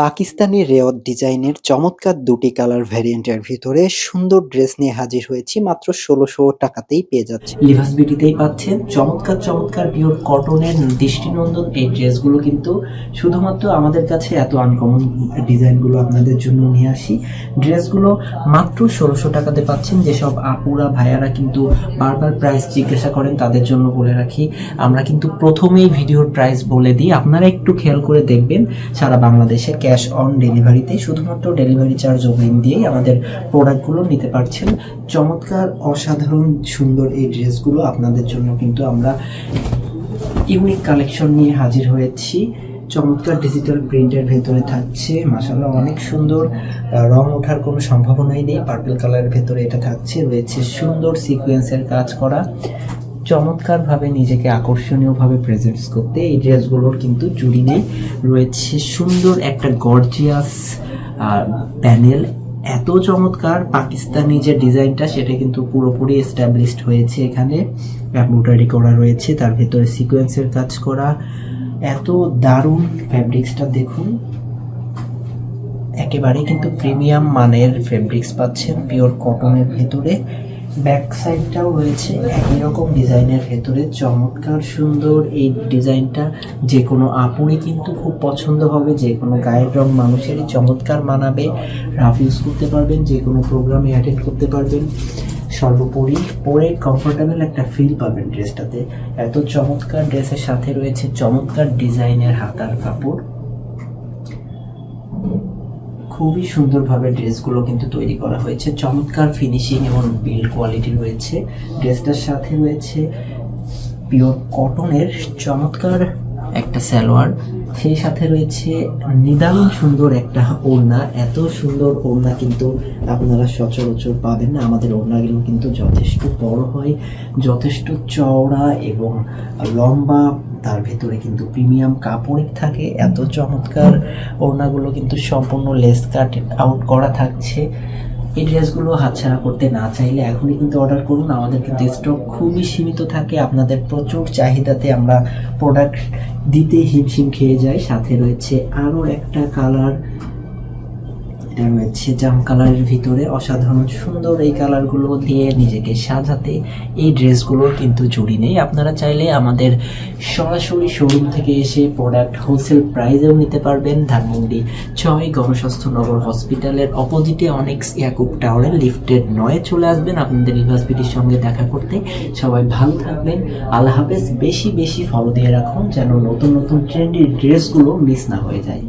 পাকিস্তানি রেওয়াত ডিজাইনের চমৎকার দুটি কালার ভ্যারিয়েন্টের ভিতরে সুন্দর ড্রেস নিয়ে হাজির হয়েছি, মাত্র ষোলোশো টাকাতেই পেয়ে যাচ্ছে। লিভাস বিউটিতেই পাচ্ছেন চমৎকার চমৎকার পিওর কটনের দৃষ্টিনন্দন এই ড্রেসগুলো কিন্তু শুধুমাত্র আমাদের কাছে এত আনকমন ডিজাইনগুলো আপনাদের জন্য নিয়ে আসি। ড্রেসগুলো মাত্র ষোলোশো টাকাতে পাচ্ছেন, যেসব আপুরা, ভাইয়ারা কিন্তু বারবার প্রাইস জিজ্ঞাসা করেন, তাদের জন্য বলে রাখি। আমরা কিন্তু প্রথমেই ভিডিওর প্রাইস বলে দিই। আপনারা একটু খেয়াল করে দেখবেন, সারা বাংলাদেশে ক্যাশ অন ডেলিভারিতে শুধুমাত্র ডেলিভারি চার্জ অগ্রিম দিয়েই আমাদের প্রোডাক্টগুলো নিতে পারছেন। চমৎকার, অসাধারণ, সুন্দর এই ড্রেসগুলো আপনাদের জন্য কিন্তু আমরা ইউনিক কালেকশন নিয়ে হাজির হয়েছি। চমৎকার ডিজিটাল প্রিন্টের ভেতরে থাকছে। মাসাল্লাহ অনেক সুন্দর। রং ওঠার কোনো সম্ভাবনাই নেই। পার্পল কালারের ভেতরে এটা থাকছে। রয়েছে সুন্দর সিকোয়েন্সের কাজ করা। চমৎকারভাবে নিজেকে আকর্ষণীয়ভাবে প্রেজেন্টস করতে এই ড্রেসগুলোর কিন্তু জুড়ি নেই। রয়েছে সুন্দর একটা গর্জিয়াস প্যানেল এত চমৎকার পাকিস্তানি যে ডিজাইনটা, সেটা কিন্তু পুরোপুরি এস্টাবলিশড হয়েছে এখানে। এমব্রয়ডারি করা রয়েছে, তার ভেতরে সিকোয়েন্সের কাজ করা। এত দারুণ ফ্যাব্রিক্সটা দেখুন। একেবারে কিন্তু প্রিমিয়াম মানের ফেব্রিক্স পাচ্ছেন পিওর কটনের ভেতরে। ব্যাক সাইডটাও রয়েছে, একই রকম ডিজাইনের ভেতরে। চমৎকার, সুন্দর। এই ডিজাইনটা যে কোনো আপুরই কিন্তু খুব পছন্দ হবে যে কোনো গায়ের রং মানুষেরই চমৎকার মানাবে। রাফ ইউজ করতে পারবেন যে কোনো প্রোগ্রামে অ্যাটেন্ড করতে পারবেন। সর্বোপরি পরে কমফোর্টেবল একটা ফিল পাবেন ড্রেসটাতে এত চমৎকার ড্রেসের সাথে রয়েছে চমৎকার ডিজাইনের হাতার কাপড়। খুবই সুন্দরভাবে ড্রেসগুলো কিন্তু তৈরি করা হয়েছে। চমৎকার ফিনিশিং এবং বিল্ড কোয়ালিটি রয়েছে। ড্রেসটার সাথে রয়েছে পিওর কটনের চমৎকার একটা সালোয়ার। সেই সাথে রয়েছে নিদারুণ সুন্দর একটা ওড়না। এত সুন্দর ওড়না কিন্তু আপনারা সচরাচর পাবেন না। আমাদের ওড়নাগুলো কিন্তু যথেষ্ট বড় হয়, যথেষ্ট চওড়া এবং লম্বা। তার ভেতরে কিন্তু প্রিমিয়াম কাপড় থাকে। এত চমৎকার ওড়নাগুলো কিন্তু সম্পূর্ণ লেস কাট আউট করা থাকছে। এই ড্রেসগুলো হাতছাড়া করতে না চাইলে এখনই কিন্তু অর্ডার করুন। আমাদের কিন্তু স্টক খুবই সীমিত থাকে। আপনাদের প্রচুর চাহিদাতে আমরা প্রোডাক্ট দিতে হিমশিম খেয়ে যাই। সাথে রয়েছে আরও একটা কালার রয়েছে জাম কালারের ভিতরে অসাধারণ সুন্দর এই কালারগুলো দিয়ে নিজেকে সাজাতে এই ড্রেসগুলোর কিন্তু জুড়ি নেই। আপনারা চাইলে আমাদের সরাসরি শোরুম থেকে এসে প্রোডাক্ট হোলসেল প্রাইসেও নিতে পারবেন। ধানমন্ডি ছয় গণস্বাস্থ্য নগর হসপিটালের অপোজিটে অনেক ইয়াকুব টাওয়ারের লিফটের নয়ে চলে আসবেন আপনাদের ইউনিভার্সিটির সঙ্গে দেখা করতে। সবাই ভালো থাকবেন। আল্লাহ হাফেজ। বেশি বেশি ফলো দিয়ে রাখুন যেন নতুন নতুন ট্রেন্ডের ড্রেসগুলো মিস না হয়ে যায়।